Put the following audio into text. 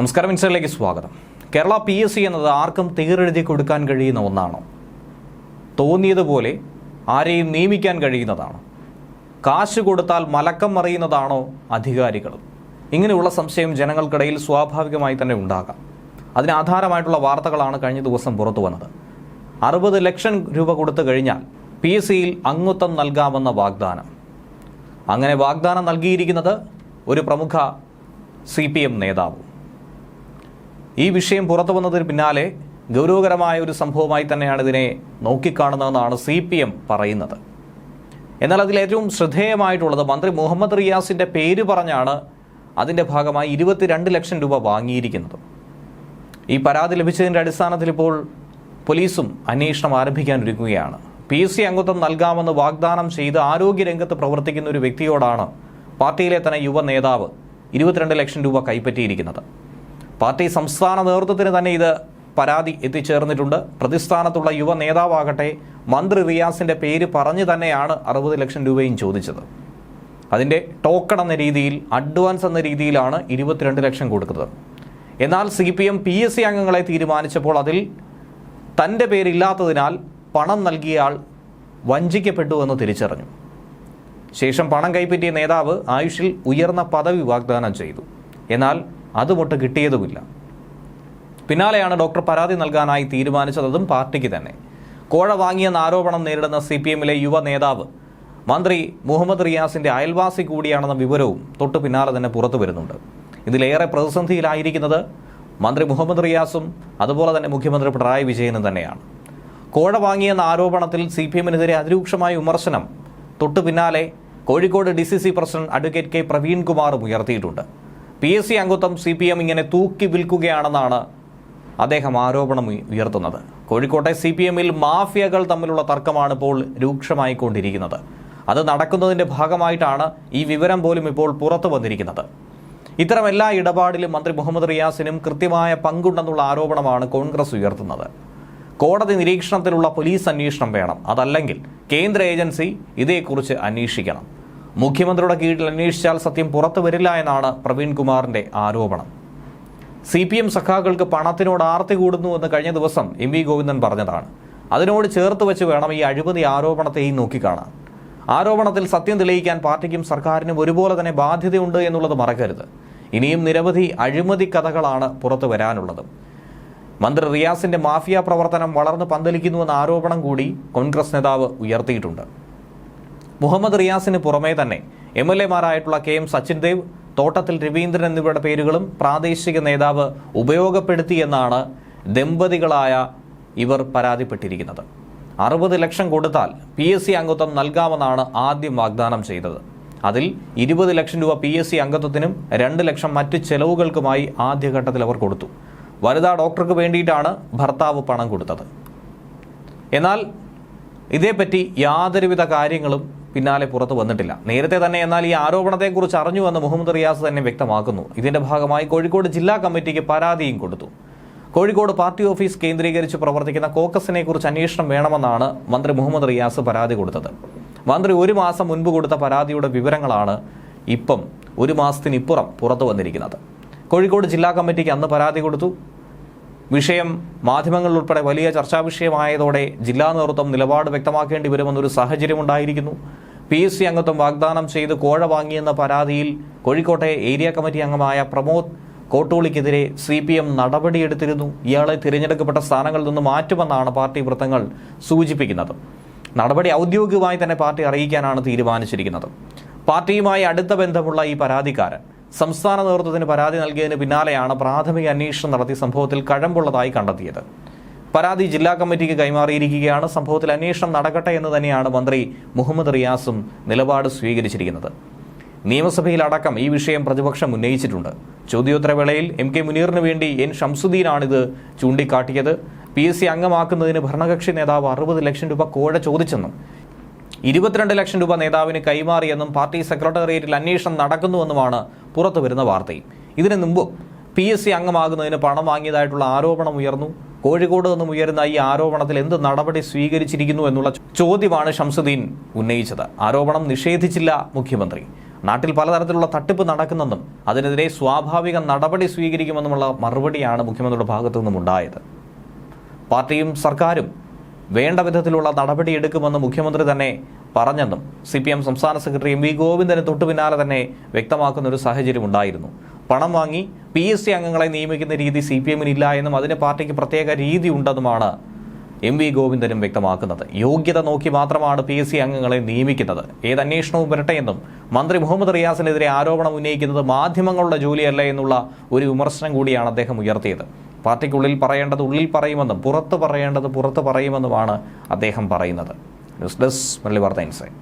നമസ്കാരം ഇൻസൈഡിലേക്ക് സ്വാഗതം. Kerala P S C എന്നത് ആർക്കും തീരെഴുതി കൊടുക്കാൻ കഴിയുന്ന ഒന്നാണോ. തോന്നിയതുപോലെ ആരെയും നിയമിക്കാൻ കഴിയുന്നതാണോ. കാശ് കൊടുത്താൽ മലക്കം മറിയുന്നതാണോ അധികാരികളും ഇങ്ങനെയുള്ള സംശയം ജനങ്ങൾക്കിടയിൽ സ്വാഭാവികമായി തന്നെ ഉണ്ടാകാം. അതിന് ആധാരമായിട്ടുള്ള വാർത്തകളാണ് കഴിഞ്ഞ ദിവസം പുറത്തു വന്നത്. അറുപത് ലക്ഷം രൂപ കൊടുത്തു കഴിഞ്ഞാൽ പി എസ് സിയിൽ അംഗത്വം നൽകാമെന്ന വാഗ്ദാനം. അങ്ങനെ വാഗ്ദാനം നൽകിയിരിക്കുന്നത് ഒരു പ്രമുഖ സി പി എം നേതാവും. ഈ വിഷയം പുറത്തു വന്നതിന് പിന്നാലെ ഗൗരവകരമായ ഒരു സംഭവമായി തന്നെയാണ് ഇതിനെ നോക്കിക്കാണുന്നതെന്നാണ് സി പി എം പറയുന്നത്. എന്നാൽ അതിൽ ഏറ്റവും ശ്രദ്ധേയമായിട്ടുള്ളത് മന്ത്രി മുഹമ്മദ് റിയാസിന്റെ പേര് പറഞ്ഞാണ് അതിന്റെ ഭാഗമായി ഇരുപത്തിരണ്ട് ലക്ഷം രൂപ വാങ്ങിയിരിക്കുന്നത്. ഈ പരാതി ലഭിച്ചതിന്റെ അടിസ്ഥാനത്തിൽ ഇപ്പോൾ പോലീസും അന്വേഷണം ആരംഭിക്കാനൊരുങ്ങുകയാണ്. പി സി അംഗത്വം നൽകാമെന്ന് വാഗ്ദാനം ചെയ്ത് ആരോഗ്യരംഗത്ത് പ്രവർത്തിക്കുന്ന ഒരു വ്യക്തിയോടാണ് പാർട്ടിയിലെ തന്നെ യുവ നേതാവ് ഇരുപത്തിരണ്ട് ലക്ഷം രൂപ കൈപ്പറ്റിയിരിക്കുന്നത്. പാർട്ടി സംസ്ഥാന നേതൃത്വത്തിന് തന്നെ ഇത് പരാതി എത്തിച്ചേർന്നിട്ടുണ്ട്. പ്രതിസ്ഥാനത്തുള്ള യുവ നേതാവാകട്ടെ മന്ത്രി റിയാസിന്റെ പേര് പറഞ്ഞു തന്നെയാണ് അറുപത് ലക്ഷം രൂപയും ചോദിച്ചത്. അതിന്റെ ടോക്കൺ എന്ന രീതിയിൽ അഡ്വാൻസ് എന്ന രീതിയിലാണ് ഇരുപത്തിരണ്ട് ലക്ഷം കൊടുക്കുന്നത്. എന്നാൽ C P M P S C അംഗങ്ങളെ തീരുമാനിച്ചപ്പോൾ അതിൽ തന്റെ പേരില്ലാത്തതിനാൽ പണം നൽകിയയാൾ വഞ്ചിക്കപ്പെട്ടു എന്ന് തിരിച്ചറിഞ്ഞു. ശേഷം പണം കൈപ്പറ്റിയ നേതാവ് ആയുഷിൽ ഉയർന്ന പദവി വാഗ്ദാനം ചെയ്തു. എന്നാൽ അതുമൊട്ട് കിട്ടിയതുമില്ല. പിന്നാലെയാണ് ഡോക്ടർ പരാതി നൽകാനായി തീരുമാനിച്ചതും. പാർട്ടിക്ക് തന്നെ. കോഴ വാങ്ങിയെന്ന ആരോപണം നേരിടുന്ന സി പി എമ്മിലെ യുവ നേതാവ് മന്ത്രി മുഹമ്മദ് റിയാസിന്റെ അയൽവാസി കൂടിയാണെന്ന വിവരവും തൊട്ടു പിന്നാലെ തന്നെ പുറത്തു വരുന്നുണ്ട്. ഇതിലേറെ പ്രതിസന്ധിയിലായിരിക്കുന്നത് മന്ത്രി മുഹമ്മദ് റിയാസും അതുപോലെ തന്നെ മുഖ്യമന്ത്രി പിണറായി വിജയനും തന്നെയാണ്. കോഴ വാങ്ങിയെന്ന ആരോപണത്തിൽ സി പി എമ്മിനെതിരെ അതിരൂക്ഷമായ വിമർശനം. തൊട്ടു പിന്നാലെ Kozhikode D C C president advocate K പ്രവീൺകുമാറും ഉയർത്തിയിട്ടുണ്ട്. പി എസ് സി അംഗത്വം സി പി എം ഇങ്ങനെ തൂക്കി വിൽക്കുകയാണെന്നാണ് അദ്ദേഹം ആരോപണം ഉയർത്തുന്നത്. കോഴിക്കോട്ടെ സി പി എമ്മിൽ മാഫിയകൾ തമ്മിലുള്ള തർക്കമാണ് ഇപ്പോൾ രൂക്ഷമായിക്കൊണ്ടിരിക്കുന്നത്. അത് നടക്കുന്നതിന്റെ ഭാഗമായിട്ടാണ് ഈ വിവരം പോലും ഇപ്പോൾ പുറത്തു വന്നിരിക്കുന്നത്. ഇത്തരം എല്ലാ ഇടപാടിലും മന്ത്രി മുഹമ്മദ് റിയാസിനും കൃത്യമായ പങ്കുണ്ടെന്നുള്ള ആരോപണമാണ് കോൺഗ്രസ് ഉയർത്തുന്നത്. കോടതി നിരീക്ഷണത്തിലുള്ള പോലീസ് അന്വേഷണം വേണം. അതല്ലെങ്കിൽ കേന്ദ്ര ഏജൻസി ഇതേക്കുറിച്ച് അന്വേഷിക്കണം. മുഖ്യമന്ത്രിയുടെ കീഴിൽ അന്വേഷിച്ചാൽ സത്യം പുറത്തു വരില്ല എന്നാണ് പ്രവീൺകുമാറിന്റെ ആരോപണം. സി പി എം സഖാക്കൾക്ക് പണത്തിനോട് ആർത്തി കൂടുന്നു എന്ന് കഴിഞ്ഞ ദിവസം എം വി ഗോവിന്ദൻ പറഞ്ഞതാണ്. അതിനോട് ചേർത്ത് വെച്ച് വേണം ഈ അഴിമതി ആരോപണത്തെയും നോക്കിക്കാണാൻ. ആരോപണത്തിൽ സത്യം തെളിയിക്കാൻ പാർട്ടിക്കും സർക്കാരിനും ഒരുപോലെ തന്നെ ബാധ്യതയുണ്ട് എന്നുള്ളത് മറക്കരുത്. ഇനിയും നിരവധി അഴിമതി കഥകളാണ് പുറത്തു വരാനുള്ളത്. മന്ത്രി റിയാസിന്റെ മാഫിയ പ്രവർത്തനം വളർന്ന് പന്തലിക്കുന്നുവെന്ന ആരോപണം കൂടി കോൺഗ്രസ് നേതാവ് ഉയർത്തിയിട്ടുണ്ട്. മുഹമ്മദ് റിയാസിന് പുറമേ തന്നെ എം എൽ എമാരായിട്ടുള്ള കെ എം സച്ചിൻ ദേവ് തോട്ടത്തിൽ രവീന്ദ്രൻ എന്നിവരുടെ പേരുകളും പ്രാദേശിക നേതാവ് ഉപയോഗപ്പെടുത്തിയെന്നാണ് ദമ്പതികളായ ഇവർ പരാതിപ്പെട്ടിരിക്കുന്നത്. അറുപത് ലക്ഷം കൊടുത്താൽ പി എസ് സി അംഗത്വം നൽകാമെന്നാണ് ആദ്യം വാഗ്ദാനം ചെയ്തത്. അതിൽ ഇരുപത് ലക്ഷം രൂപ പി എസ് സി അംഗത്വത്തിനും രണ്ട് ലക്ഷം മറ്റ് ചെലവുകൾക്കുമായി ആദ്യഘട്ടത്തിൽ അവർ കൊടുത്തു. വനിതാ ഡോക്ടർക്ക് വേണ്ടിയിട്ടാണ് ഭർത്താവ് പണം കൊടുത്തത്. എന്നാൽ ഇതേപ്പറ്റി യാതൊരുവിധ കാര്യങ്ങളും പിന്നാലെ പുറത്തു വന്നിട്ടില്ല. നേരത്തെ തന്നെ എന്നാൽ ഈ ആരോപണത്തെക്കുറിച്ച് അറിഞ്ഞുവെന്ന് മുഹമ്മദ് റിയാസ് തന്നെ വ്യക്തമാക്കുന്നു. ഇതിന്റെ ഭാഗമായി കോഴിക്കോട് ജില്ലാ കമ്മിറ്റിക്ക് പരാതിയും കൊടുത്തു. കോഴിക്കോട് പാർട്ടി ഓഫീസ് കേന്ദ്രീകരിച്ച് പ്രവർത്തിക്കുന്ന കോക്കസിനെ കുറിച്ച് അന്വേഷണം വേണമെന്നാണ് മന്ത്രി മുഹമ്മദ് റിയാസ് പരാതി കൊടുത്തത്. മന്ത്രി ഒരു മാസം മുൻപ് കൊടുത്ത പരാതിയുടെ വിവരങ്ങളാണ് ഇപ്പം ഒരു മാസത്തിനിപ്പുറം പുറത്തു വന്നിരിക്കുന്നത്. കോഴിക്കോട് ജില്ലാ കമ്മിറ്റിക്ക് അന്ന് പരാതി കൊടുത്തു. വിഷയം മാധ്യമങ്ങൾ ഉൾപ്പെടെ വലിയ ചർച്ചാ വിഷയമായതോടെ ജില്ലാ നേതൃത്വം നിലപാട് വ്യക്തമാക്കേണ്ടി വരുമെന്നൊരു സാഹചര്യമുണ്ടായിരിക്കുന്നു. പി എസ് സി അംഗത്വം വാഗ്ദാനം ചെയ്ത് കോഴ വാങ്ങിയെന്ന പരാതിയിൽ കോഴിക്കോട്ടെ ഏരിയ കമ്മിറ്റി അംഗമായ പ്രമോദ് കോട്ടൂളിക്കെതിരെ സി പി എം നടപടിയെടുത്തിരുന്നു. ഇയാളെ തിരഞ്ഞെടുക്കപ്പെട്ട സ്ഥാനങ്ങളിൽ നിന്ന് മാറ്റുമെന്നാണ് പാർട്ടി വൃത്തങ്ങൾ സൂചിപ്പിക്കുന്നത്. നടപടി ഔദ്യോഗികമായി തന്നെ പാർട്ടി അറിയിക്കാനാണ് തീരുമാനിച്ചിരിക്കുന്നത്. പാർട്ടിയുമായി അടുത്ത ബന്ധമുള്ള ഈ പരാതിക്കാരൻ സംസ്ഥാന നേതൃത്വത്തിന് പരാതി നൽകിയതിന് പിന്നാലെയാണ് പ്രാഥമിക അന്വേഷണം നടത്തി സംഭവത്തിൽ കഴമ്പുള്ളതായി കണ്ടെത്തിയത്. പരാതി ജില്ലാ കമ്മിറ്റിക്ക് കൈമാറിയിരിക്കുകയാണ്. സംഭവത്തിൽ അന്വേഷണം നടക്കട്ടെ എന്ന് തന്നെയാണ് മന്ത്രി മുഹമ്മദ് റിയാസും നിലപാട് സ്വീകരിച്ചിരിക്കുന്നത്. നിയമസഭയിലടക്കം ഈ വിഷയം പ്രതിപക്ഷം ഉന്നയിച്ചിട്ടുണ്ട്. ചോദ്യോത്തരവേളയിൽ എം കെ മുനീറിന് വേണ്ടി എൻ ഷംസുദ്ദീനാണിത് ചൂണ്ടിക്കാട്ടിയത്. പി എസ് സി അംഗമാക്കുന്നതിന് ഭരണകക്ഷി നേതാവ് അറുപത് ലക്ഷം രൂപ കോഴ ചോദിച്ചെന്നും ഇരുപത്തിരണ്ട് ലക്ഷം രൂപ നേതാവിന് കൈമാറിയെന്നും പാർട്ടി സെക്രട്ടേറിയറ്റിൽ അന്വേഷണം നടക്കുന്നുവെന്നുമാണ് പുറത്തു വരുന്ന വാർത്തയും ഇതിനു മുമ്പ് പി എസ് സി അംഗമാകുന്നതിന് പണം വാങ്ങിയതായിട്ടുള്ള ആരോപണം ഉയർന്നു. കോഴിക്കോട് നിന്നും ഉയരുന്ന ഈ ആരോപണത്തിൽ എന്ത് നടപടി സ്വീകരിച്ചിരിക്കുന്നു എന്നുള്ള ചോദ്യമാണ് ഷംസുദ്ദീൻ ഉന്നയിച്ചത്. ആരോപണം നിഷേധിച്ചില്ല മുഖ്യമന്ത്രി. നാട്ടിൽ പലതരത്തിലുള്ള തട്ടിപ്പ് നടക്കുന്നെന്നും അതിനെതിരെ സ്വാഭാവിക നടപടി സ്വീകരിക്കുമെന്നുമുള്ള മറുപടിയാണ് മുഖ്യമന്ത്രിയുടെ ഭാഗത്തു നിന്നും ഉണ്ടായത് പാർട്ടിയും സർക്കാരും വേണ്ട വിധത്തിലുള്ള നടപടിയെടുക്കുമെന്ന് മുഖ്യമന്ത്രി തന്നെ പറഞ്ഞെന്നും സി പി എം സംസ്ഥാന സെക്രട്ടറി എം വി ഗോവിന്ദന് തൊട്ടു പിന്നാലെ തന്നെ വ്യക്തമാക്കുന്ന ഒരു സാഹചര്യം ഉണ്ടായിരുന്നു. പണം വാങ്ങി പി എസ് സി അംഗങ്ങളെ നിയമിക്കുന്ന രീതി സി പി എമ്മിന് ഇല്ല എന്നും അതിന് പാർട്ടിക്ക് പ്രത്യേക രീതി ഉണ്ടെന്നുമാണ് എം വി ഗോവിന്ദനും വ്യക്തമാക്കുന്നത്. യോഗ്യത നോക്കി മാത്രമാണ് പി എസ് സി അംഗങ്ങളെ നിയമിക്കുന്നത്. ഏത് അന്വേഷണവും വരട്ടെ എന്നും മന്ത്രി മുഹമ്മദ് റിയാസിനെതിരെ ആരോപണം ഉന്നയിക്കുന്നത് മാധ്യമങ്ങളുടെ ജോലിയല്ല എന്നുള്ള ഒരു വിമർശനം കൂടിയാണ് അദ്ദേഹം ഉയർത്തിയത്. പാർട്ടിക്കുള്ളിൽ പറയേണ്ടത് ഉള്ളിൽ പറയുമെന്നും പുറത്ത് പറയേണ്ടത് പുറത്ത് പറയുമെന്നുമാണ് അദ്ദേഹം പറയുന്നത്. ന്യൂസ് ഡെസ്ക് മല്ലി വാർത്ത ഇൻസൈറ്റ്